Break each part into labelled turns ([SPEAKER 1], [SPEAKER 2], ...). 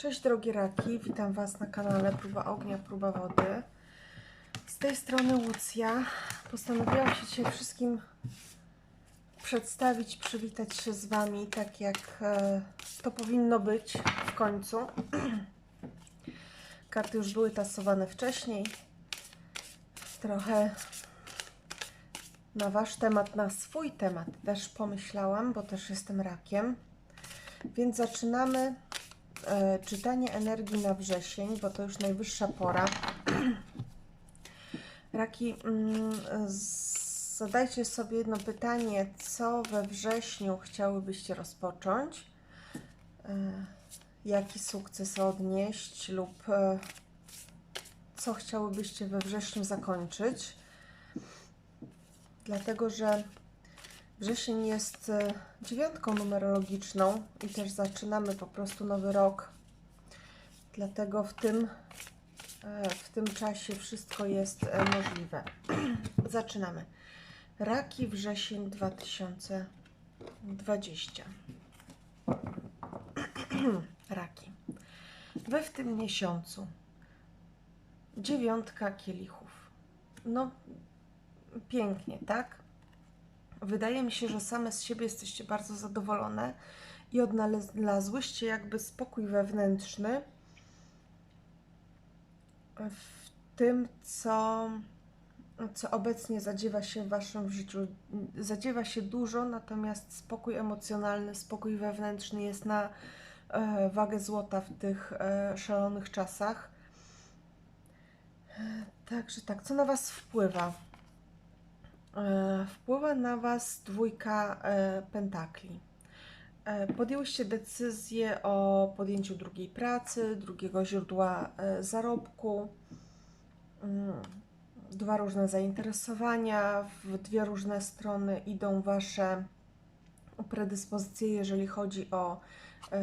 [SPEAKER 1] Cześć drogie raki, witam Was na kanale Próba Ognia, Próba Wody. Z tej strony Łucja. Postanowiłam się dzisiaj wszystkim przedstawić, przywitać się z Wami, tak jak e, to powinno być w końcu. Karty już były tasowane wcześniej. Trochę na Wasz temat, na swój temat też pomyślałam, bo też jestem rakiem. Więc zaczynamy czytanie energii na wrzesień, bo to już najwyższa pora. Raki, mm, zadajcie sobie jedno pytanie, co we wrześniu chciałybyście rozpocząć? E, jaki sukces odnieść lub e, co chciałybyście we wrześniu zakończyć? Dlatego, że Wrzesień jest e, dziewiątką numerologiczną i też zaczynamy po prostu nowy rok. Dlatego w tym, e, w tym czasie wszystko jest e, możliwe. Zaczynamy. Raki wrzesień 2020. Raki. Wy w tym miesiącu dziewiątka kielichów. No, pięknie, tak? Wydaje mi się, że same z siebie jesteście bardzo zadowolone i odnalazłyście jakby spokój wewnętrzny w tym, co, co obecnie zadziewa się w waszym życiu. Zadziewa się dużo, natomiast spokój emocjonalny, spokój wewnętrzny jest na e, wagę złota w tych e, szalonych czasach. E, Także tak, co na was wpływa? E, wpływa na Was dwójka e, pentakli. E, Podjęłyście decyzję o podjęciu drugiej pracy, drugiego źródła zarobku, Mm, dwa różne zainteresowania, w dwie różne strony idą Wasze predyspozycje, jeżeli chodzi o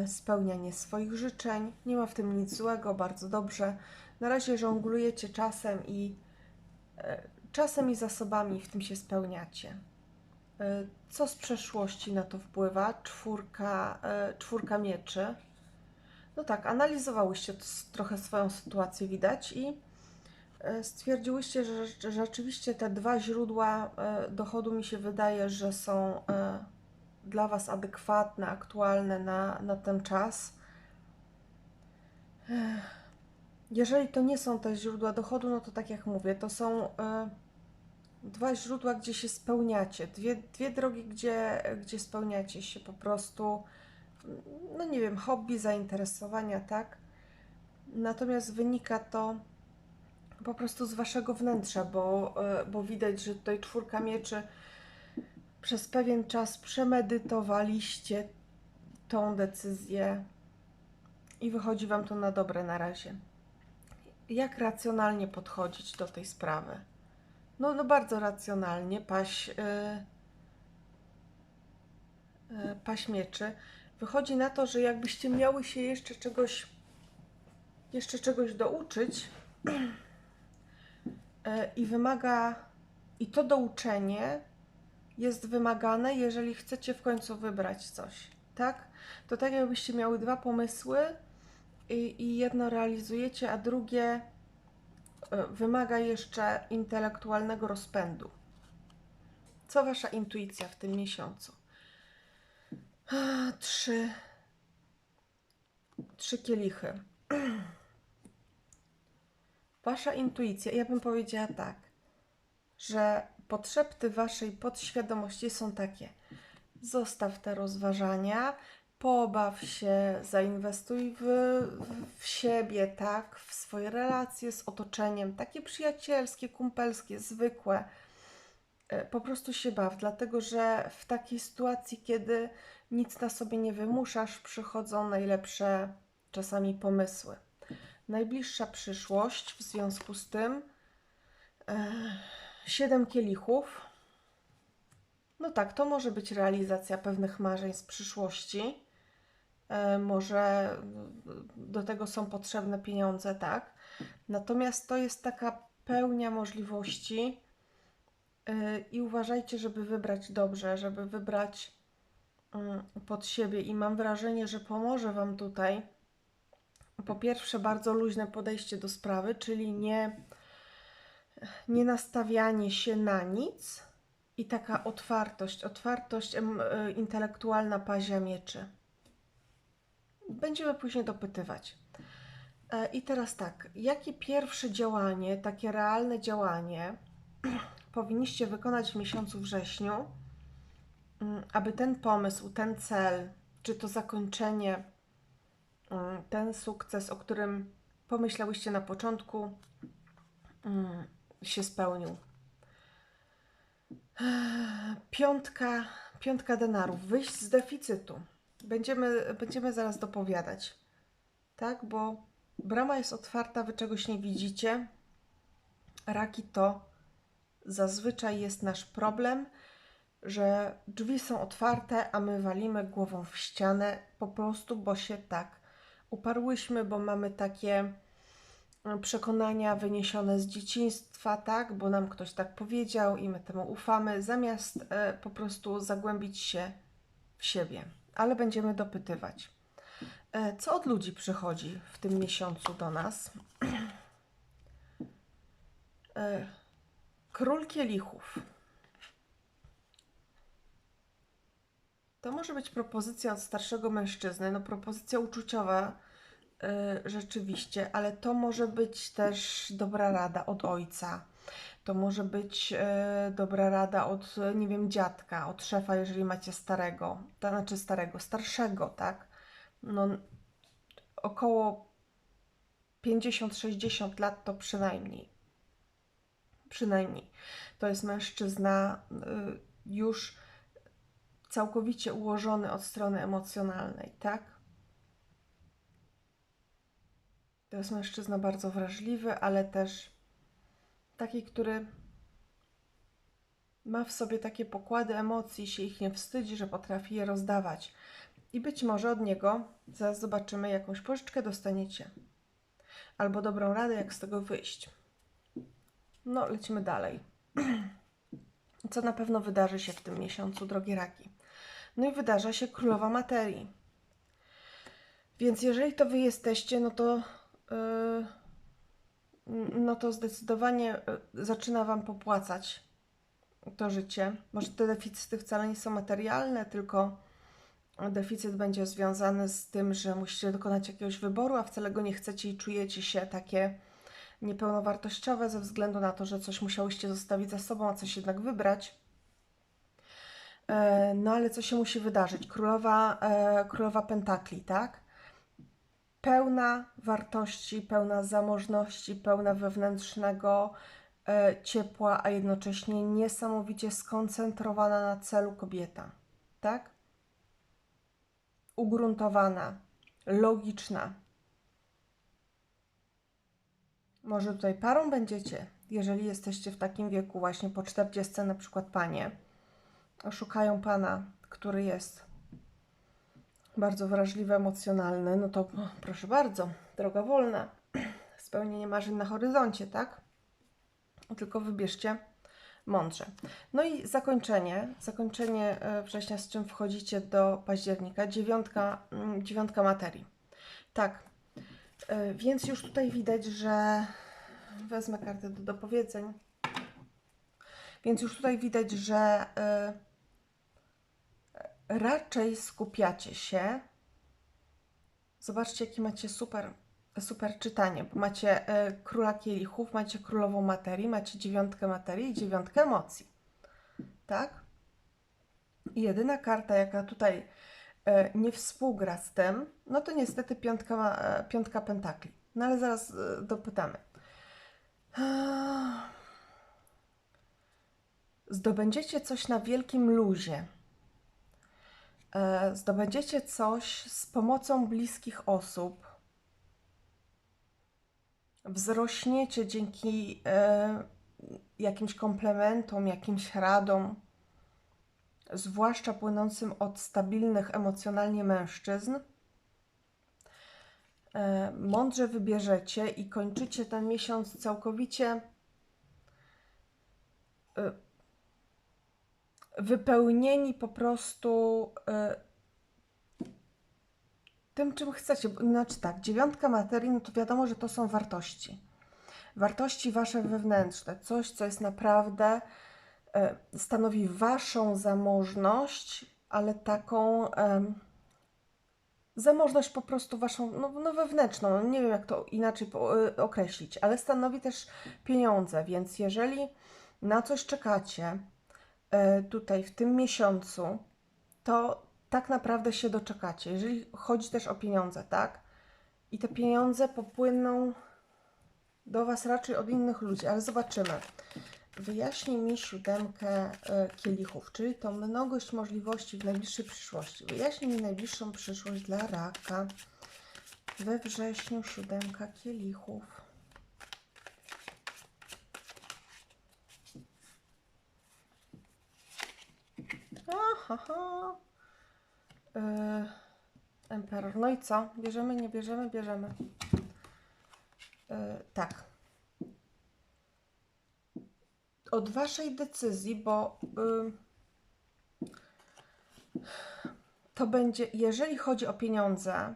[SPEAKER 1] spełnianie swoich życzeń. Nie ma w tym nic złego, bardzo dobrze. Na razie żonglujecie czasem i czasem i zasobami w tym się spełniacie. E, Co z przeszłości na to wpływa? Czwórka, e, czwórka mieczy. No tak, analizowałyście trochę swoją sytuację, widać, i e, stwierdziłyście, że rzeczywiście te dwa źródła dochodu mi się wydaje, że są dla Was adekwatne, aktualne na, na ten czas. Jeżeli to nie są te źródła dochodu, no to tak jak mówię, to są dwa źródła, gdzie się spełniacie, dwie, dwie drogi, gdzie, gdzie spełniacie się po prostu, no nie wiem, hobby, zainteresowania, tak? Natomiast wynika to po prostu z waszego wnętrza, bo, e, bo widać, że tutaj czwórka mieczy przez pewien czas przemedytowaliście tą decyzję i wychodzi wam to na dobre na razie. Jak racjonalnie podchodzić do tej sprawy? No, no bardzo racjonalnie, paś, yy, paś mieczy. Wychodzi na to, że jakbyście miały się jeszcze czegoś, jeszcze czegoś douczyć yy, i wymaga, i to douczenie jest wymagane, jeżeli chcecie w końcu wybrać coś, tak? To tak jakbyście miały dwa pomysły i, i jedno realizujecie, a drugie wymaga jeszcze intelektualnego rozpędu. Co wasza intuicja w tym miesiącu? Trzy. Trzy kielichy. Wasza intuicja, ja bym powiedziała tak, że potrzeby waszej podświadomości są takie. Zostaw te rozważania, pobaw się, zainwestuj w, w siebie, tak, w swoje relacje z otoczeniem, takie przyjacielskie, kumpelskie, zwykłe. E, Po prostu się baw, dlatego że w takiej sytuacji, kiedy nic na sobie nie wymuszasz, przychodzą najlepsze czasami pomysły. Najbliższa przyszłość w związku z tym e, siedem kielichów. No tak, to może być realizacja pewnych marzeń z przyszłości. E, może do tego są potrzebne pieniądze, tak. Natomiast to jest taka pełnia możliwości e, i uważajcie, żeby wybrać dobrze, żeby wybrać mm, pod siebie i mam wrażenie, że pomoże Wam tutaj po pierwsze bardzo luźne podejście do sprawy, czyli nie, nie nastawianie się na nic i taka otwartość, otwartość y, intelektualna pazia mieczy. Będziemy później dopytywać. E, I teraz tak, jakie pierwsze działanie, takie realne działanie powinniście wykonać w miesiącu wrześniu, mm, aby ten pomysł, ten cel, czy to zakończenie, mm, ten sukces, o którym pomyślałyście na początku, mm, się spełnił? Piątka, piątka denarów, wyjść z deficytu. Będziemy, będziemy zaraz dopowiadać, tak? Bo brama jest otwarta, wy czegoś nie widzicie. Raki to zazwyczaj jest nasz problem, że drzwi są otwarte, a my walimy głową w ścianę po prostu, bo się tak uparłyśmy, bo mamy takie e, przekonania wyniesione z dzieciństwa, tak, bo nam ktoś tak powiedział i my temu ufamy, zamiast e, po prostu zagłębić się w siebie. Ale będziemy dopytywać. E, co od ludzi przychodzi w tym miesiącu do nas? E, Król kielichów. To może być propozycja od starszego mężczyzny, no propozycja uczuciowa y, rzeczywiście, ale to może być też dobra rada od ojca. To może być y, dobra rada od, nie wiem, dziadka, od szefa, jeżeli macie starego, to znaczy starego, starszego, tak? No, około 50-60 lat to przynajmniej przynajmniej. To jest mężczyzna y, już całkowicie ułożony od strony emocjonalnej, tak? To jest mężczyzna bardzo wrażliwy, ale też taki, który ma w sobie takie pokłady emocji, się ich nie wstydzi, że potrafi je rozdawać. I być może od niego, zaraz zobaczymy, jakąś pożyczkę dostaniecie. Albo dobrą radę, jak z tego wyjść. No, lecimy dalej. Co na pewno wydarzy się w tym miesiącu, drogie raki? No i wydarza się królowa materii. Więc jeżeli to wy jesteście, no to yy, no to zdecydowanie yy, zaczyna wam popłacać to życie. Może te deficyty wcale nie są materialne, tylko deficyt będzie związany z tym, że musicie dokonać jakiegoś wyboru, a wcale go nie chcecie i czujecie się takie niepełnowartościowe ze względu na to, że coś musiałyście zostawić za sobą, a coś jednak wybrać. E, no ale co się musi wydarzyć? Królowa, e, królowa Pentakli, tak? Pełna wartości, pełna zamożności, pełna wewnętrznego e, ciepła, a jednocześnie niesamowicie skoncentrowana na celu kobieta, tak? Ugruntowana, logiczna, może tutaj parą będziecie, jeżeli jesteście w takim wieku, właśnie po 40 na przykład panie, szukają pana, który jest bardzo wrażliwy, emocjonalny, no to proszę bardzo, droga wolna, spełnienie marzeń na horyzoncie, tak? Tylko wybierzcie mądrze. No i zakończenie, zakończenie e, września, z czym wchodzicie do października, dziewiątka, mm, dziewiątka materii. Tak, E, więc już tutaj widać, że wezmę kartę do dopowiedzeń. Więc już tutaj widać, że e, raczej skupiacie się. Zobaczcie, jakie macie super, super czytanie, macie e, króla kielichów, macie królową materii, macie dziewiątkę materii i dziewiątkę emocji. Tak? I jedyna karta, jaka tutaj E, nie współgra z tym, no to niestety piątka, e, piątka pentakli. No ale zaraz e, dopytamy. Zdobędziecie coś na wielkim luzie. Zdobędziecie coś z pomocą bliskich osób. Wzrośniecie dzięki jakimś komplementom, jakimś radom zwłaszcza płynącym od stabilnych emocjonalnie mężczyzn, e, mądrze wybierzecie i kończycie ten miesiąc całkowicie e, wypełnieni po prostu e, tym, czym chcecie. Znaczy tak, dziewiątka materii, no to wiadomo, że to są wartości. Wartości wasze wewnętrzne, coś, co jest naprawdę e, stanowi waszą zamożność, ale taką zamożność po prostu waszą, no, no wewnętrzną, no nie wiem jak to inaczej e, określić, ale stanowi też pieniądze, więc jeżeli na coś czekacie tutaj w tym miesiącu, to tak naprawdę się doczekacie. Jeżeli chodzi też o pieniądze, tak? I te pieniądze popłyną do Was raczej od innych ludzi, ale zobaczymy. Wyjaśnij mi siódemkę e, kielichów, czyli tą mnogość możliwości w najbliższej przyszłości. Wyjaśnij mi najbliższą przyszłość dla raka. We wrześniu siódemka kielichów. Aha. Yy, Emperor. No i co? Bierzemy, nie bierzemy? Bierzemy. Yy, tak. Od waszej decyzji, bo yy, to będzie, jeżeli chodzi o pieniądze,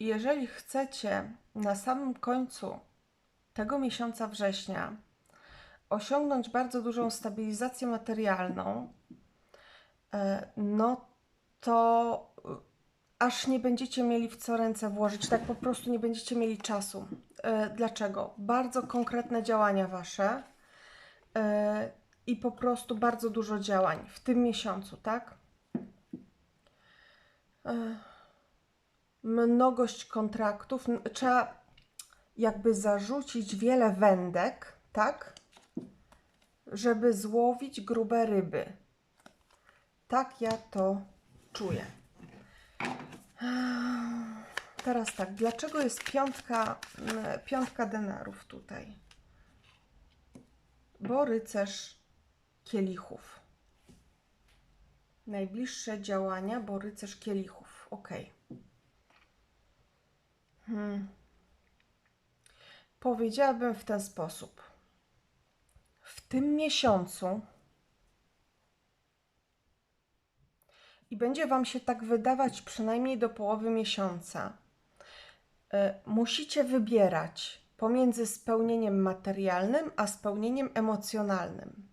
[SPEAKER 1] jeżeli chcecie na samym końcu tego miesiąca września osiągnąć bardzo dużą stabilizację materialną, e, no to y, aż nie będziecie mieli w co ręce włożyć, tak po prostu nie będziecie mieli czasu. E, Dlaczego? Bardzo konkretne działania wasze e, i po prostu bardzo dużo działań w tym miesiącu, tak? E, Mnogość kontraktów, trzeba jakby zarzucić wiele wędek, tak? Żeby złowić grube ryby. Tak ja to czuję. Teraz tak, dlaczego jest piątka, piątka denarów tutaj? Bo rycerz kielichów. Najbliższe działania, bo rycerz kielichów. Ok. Hmm. Powiedziałabym w ten sposób. W tym miesiącu i będzie Wam się tak wydawać przynajmniej do połowy miesiąca. E, Musicie wybierać pomiędzy spełnieniem materialnym a spełnieniem emocjonalnym.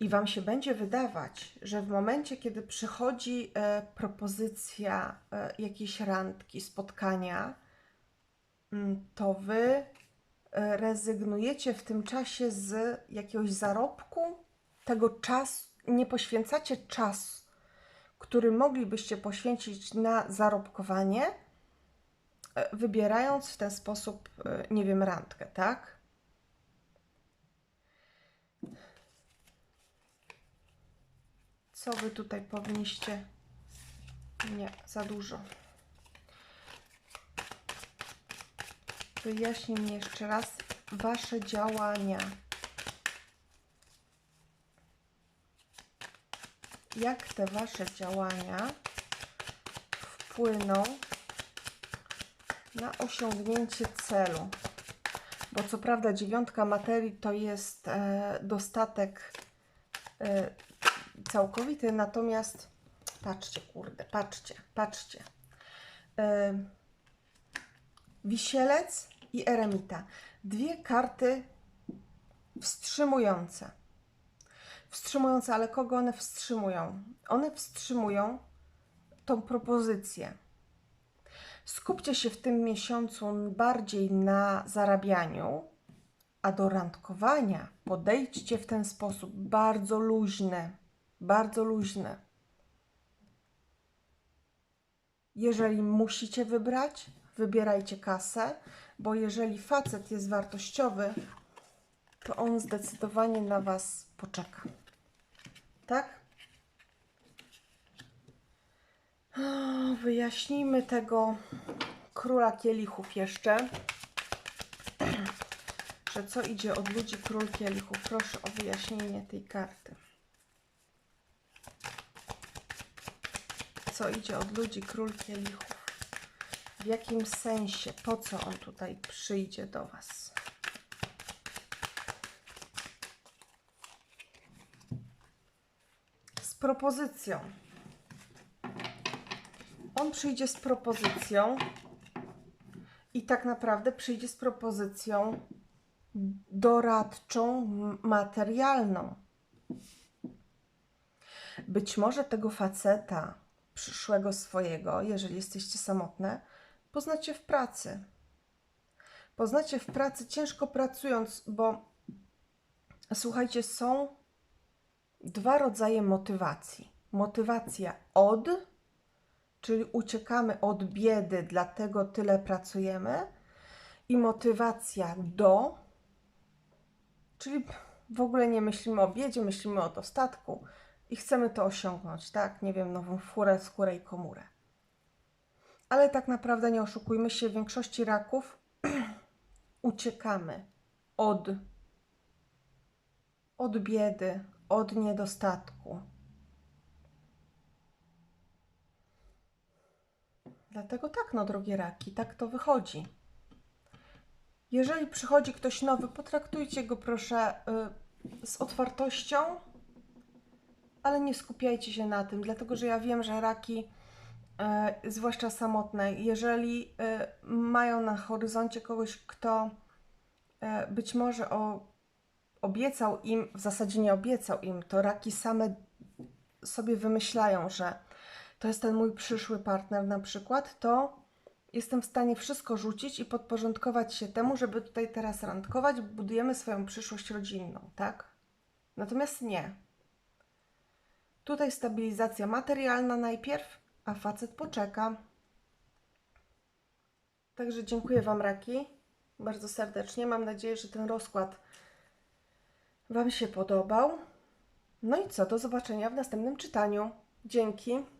[SPEAKER 1] I Wam się będzie wydawać, że w momencie, kiedy przychodzi e, propozycja e, jakiejś randki, spotkania, mm, to Wy rezygnujecie w tym czasie z jakiegoś zarobku, tego czasu, nie poświęcacie czasu który moglibyście poświęcić na zarobkowanie, e, wybierając w ten sposób, e, nie wiem, randkę, tak? Co wy tutaj powinniście? Nie, za dużo. Wyjaśnij mi jeszcze raz wasze działania. Jak te Wasze działania wpłyną na osiągnięcie celu. Bo co prawda dziewiątka materii to jest e, dostatek e, całkowity, natomiast patrzcie, kurde, patrzcie, patrzcie. E, wisielec i eremita. Dwie karty wstrzymujące wstrzymujące, ale kogo one wstrzymują? One wstrzymują tą propozycję. Skupcie się w tym miesiącu bardziej na zarabianiu, a do randkowania podejdźcie w ten sposób bardzo luźny, bardzo luźny. Jeżeli musicie wybrać, wybierajcie kasę, bo jeżeli facet jest wartościowy, to on zdecydowanie na Was poczeka. Tak? Wyjaśnijmy tego króla kielichów jeszcze. Że co idzie od ludzi król kielichów? Proszę o wyjaśnienie tej karty. Co idzie od ludzi król kielichów? W jakim sensie? Po co on tutaj przyjdzie do Was? Propozycją. On przyjdzie z propozycją i tak naprawdę przyjdzie z propozycją doradczą, materialną. Być może tego faceta przyszłego swojego, jeżeli jesteście samotne, poznacie w pracy. Poznacie w pracy ciężko pracując, bo słuchajcie, są dwa rodzaje motywacji. Motywacja od, czyli uciekamy od biedy, dlatego tyle pracujemy, i motywacja do, czyli w ogóle nie myślimy o biedzie, myślimy o dostatku i chcemy to osiągnąć, tak? Nie wiem, nową furę, skórę i komórę. Ale tak naprawdę nie oszukujmy się, w większości raków uciekamy od, od biedy, od niedostatku. Dlatego tak, no drogie raki, tak to wychodzi. Jeżeli przychodzi ktoś nowy, potraktujcie go proszę y, z otwartością, ale nie skupiajcie się na tym, dlatego że ja wiem, że raki, y, zwłaszcza samotne, jeżeli y, mają na horyzoncie kogoś, kto y, być może o, obiecał im, w zasadzie nie obiecał im, to raki same sobie wymyślają, że to jest ten mój przyszły partner na przykład, to jestem w stanie wszystko rzucić i podporządkować się temu, żeby tutaj teraz randkować, budujemy swoją przyszłość rodzinną, tak? Natomiast nie. Tutaj stabilizacja materialna najpierw, a facet poczeka. Także dziękuję Wam, Raki, bardzo serdecznie. Mam nadzieję, że ten rozkład Wam się podobał. No i co, do zobaczenia w następnym czytaniu. Dzięki.